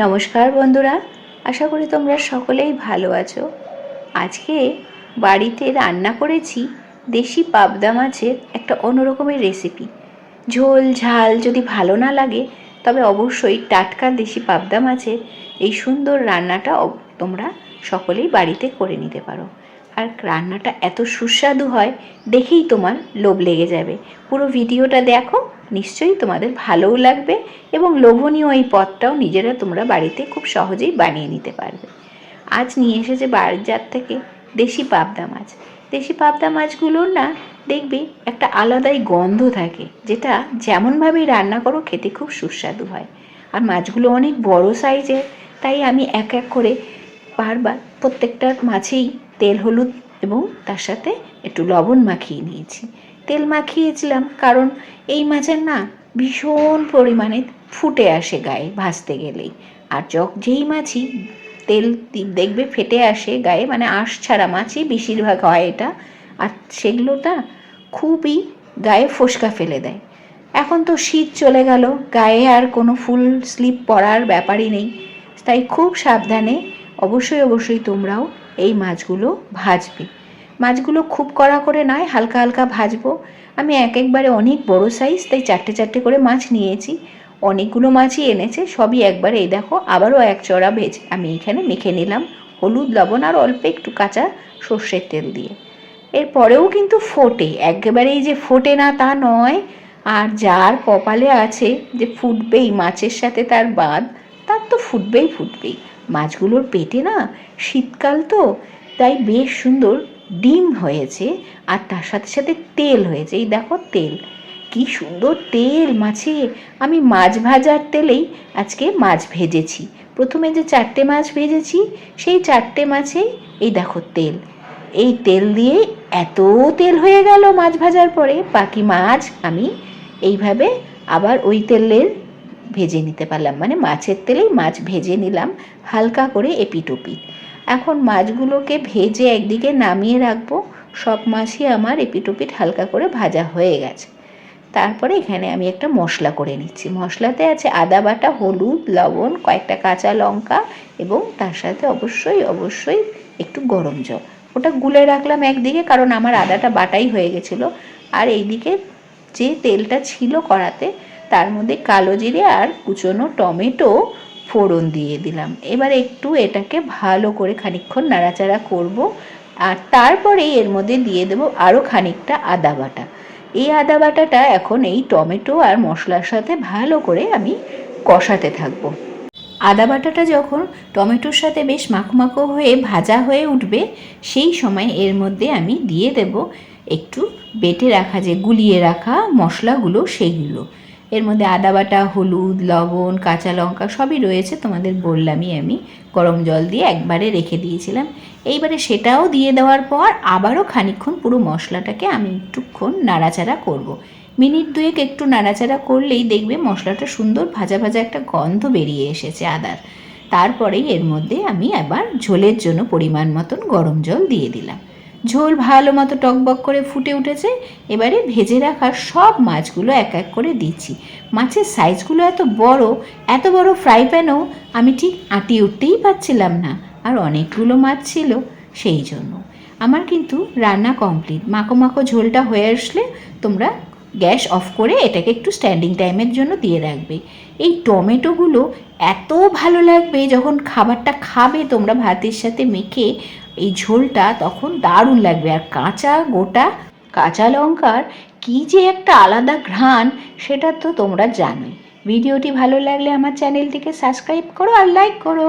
নমস্কার বন্ধুরা, আশা করি তোমরা সকলেই ভালো আছো। আজকে বাড়িতে রান্না করেছি দেশি পাবদা মাছের একটা অন্যরকমের রেসিপি ঝোল, ঝাল যদি ভালো না লাগে, তবে অবশ্যই টাটকা দেশি পাবদা মাছের এই সুন্দর রান্নাটা তোমরা সকলেই বাড়িতে করে নিতে পারো। আর রান্নাটা এত সুস্বাদু হয়, দেখেই তোমার লোভ লেগে যাবে। পুরো ভিডিওটা দেখো নিশ্চয়ই তোমাদের ভালোও লাগবে এবং লোভনীয় এই পদটাও নিজেরা তোমরা বাড়িতে খুব সহজেই বানিয়ে নিতে পারবে। আজ নিয়ে এসেছে বাজার থেকে দেশি পাবদা মাছ। দেশি পাবদা মাছগুলোর না দেখবে একটা আলাদাই গন্ধ থাকে, যেটা যেমনভাবেই রান্না করো খেতে খুব সুস্বাদু হয়। আর মাছগুলো অনেক বড় সাইজের, তাই আমি এক এক করে বারবার প্রত্যেকটা মাছেই তেল, হলুদ এবং তার সাথে একটু লবণ মাখিয়ে নিয়েছি। তেল মাখিয়েছিলাম, কারণ এই মাছের না ভীষণ পরিমাণে ফুটে আসে গায়ে ভাজতে গেলেই। আর যখ, যেই মাছই তেল দেখবে ফেটে আসে গায়ে মানে আঁশ ছাড়া মাছই বেশিরভাগ হয় এটা। আর সেগুলোটা খুবই গায়ে ফোসকা ফেলে দেয়। এখন তো শীত চলে গেল, গায়ে আর কোনো ফুল স্লিপ পরার ব্যাপারই নেই। তাই খুব সাবধানে অবশ্যই অবশ্যই তোমরাও এই মাছগুলো ভাজবে। মাছগুলো খুব কড়া করে নয়, হালকা হালকা ভাজবো। আমি এক একবারে অনেক বড় সাইজ তাই চারটে চারটে করে মাছ নিয়েছি। অনেকগুলো মাছই এনেছে, সবই একবারে, এই দেখো, আবারও এক চড়া ভেজ। আমি এখানে মেখে নিলাম, হলুদ, লবণ আর অল্প একটু কাঁচা সর্ষের তেল দিয়ে। এরপরেও কিন্তু ফোটে, একেবারেই যে ফোটে না তা নয়। আর যার কপালে আছে যে ফুটবেই, মাছের সাথে তার বাদ, তার তো ফুটবেই ফুটবেই। মাছগুলোর পেটে না, শীতকাল তো, তাই বেশ সুন্দর ডিম হয়েছে আর তার সাথে সাথে তেল হয়েছে। এই দেখো তেল, কি সুন্দর তেল মাছে। আমি মাছ ভাজার তেলেই আজকে মাছ ভেজেছি। প্রথমে যে চারটে মাছ ভেজেছি, সেই চারটে মাছেই এই দেখো তেল। এই তেল দিয়ে এত তেল হয়ে গেল মাছ ভাজার পরে, বাকি মাছ আমি এইভাবে আবার ওই তেলের ভেজে নিতে পারলাম। মানে মাছের তেলেই মাছ ভেজে নিলাম, হালকা করে এপিটোপিট এখন মাছগুলোকে ভেজে একদিকে নামিয়ে রাখব। সব মাছই আমার এপিটোপিট হালকা করে ভাজা হয়ে গেছে। তারপরে এখানে আমি একটা মশলা করে নিচ্ছি। মশলাতে আছে আদা বাটা, হলুদ, লবণ, কয়েকটা কাঁচা লঙ্কা এবং তার সাথে অবশ্যই অবশ্যই একটু গরম জল। ওটা গুলে রাখলাম একদিকে কারণ আমার আদাটা বাটাই হয়ে গেছিল। আর এইদিকে যে তেলটা ছিল কড়াতে, তার মধ্যে কালো জিরে আর কুচনো টমেটো ফোড়ন দিয়ে দিলাম। এবার একটু এটাকে ভালো করে খানিকক্ষণ নাড়াচাড়া করব আর তারপরে এর মধ্যে দিয়ে দেবো আরও খানিকটা আদা বাটা। এই আদা বাটাটা এখন এই টমেটো আর মশলার সাথে ভালো করে আমি কষাতে থাকব। আদা বাটাটা যখন টমেটোর সাথে বেশ মাখো হয়ে ভাজা হয়ে উঠবে, সেই সময় এর মধ্যে আমি দিয়ে দেব একটু বেটে রাখা যে গুলিয়ে রাখা মশলাগুলো, সেইগুলো। এর মধ্যে আদা বাটা হলুদ, লবণ, কাঁচা লঙ্কা সবই রয়েছে তোমাদের বললামই আমি। গরম জল দিয়ে একবারে রেখে দিয়েছিলাম। এইবারে সেটাও দিয়ে দেওয়ার পর আবারও খানিকক্ষণ পুরো মশলাটাকে আমি একটুক্ষণ নাড়াচাড়া করব। মিনিট দুয়েক একটু নাড়াচাড়া করলেই দেখবে মশলাটা সুন্দর ভাজা ভাজা একটা গন্ধ বেরিয়ে এসেছে আদার। তারপরেই এর মধ্যে আমি আবার ঝোলের জন্য পরিমাণ মতন গরম জল দিয়ে দিলাম। ঝোল ভালো মতো টকবক করে ফুটে উঠেছে। এবারে ভেজে রাখা সব মাছগুলো এক এক করে দিচ্ছি। মাছের সাইজগুলো এত বড় এত বড় ফ্রাই প্যানও আমি ঠিক আঁটি উঠতেই পারছিলাম না। আর অনেকগুলো মাছ ছিল সেই জন্য। আমার কিন্তু রান্না কমপ্লিট। মাখো মাখো ঝোলটা হয়ে আসলে তোমরা গ্যাস অফ করে এটাকে একটু স্ট্যান্ডিং টাইমের জন্য দিয়ে রাখবে। এই টমেটোগুলো এত ভালো লাগবে যখন খাবারটা খাবে, তোমরা ভাতের সাথে মেখে এই ঝোলটা, তখন দারুণ লাগবে। আর কাঁচা গোটা কাঁচা লঙ্কার কী যে একটা আলাদা ঘ্রাণ, সেটা তো তোমরা জানোই। ভিডিওটি ভালো লাগলে আমার চ্যানেলটিকে সাবস্ক্রাইব করো আর লাইক করো।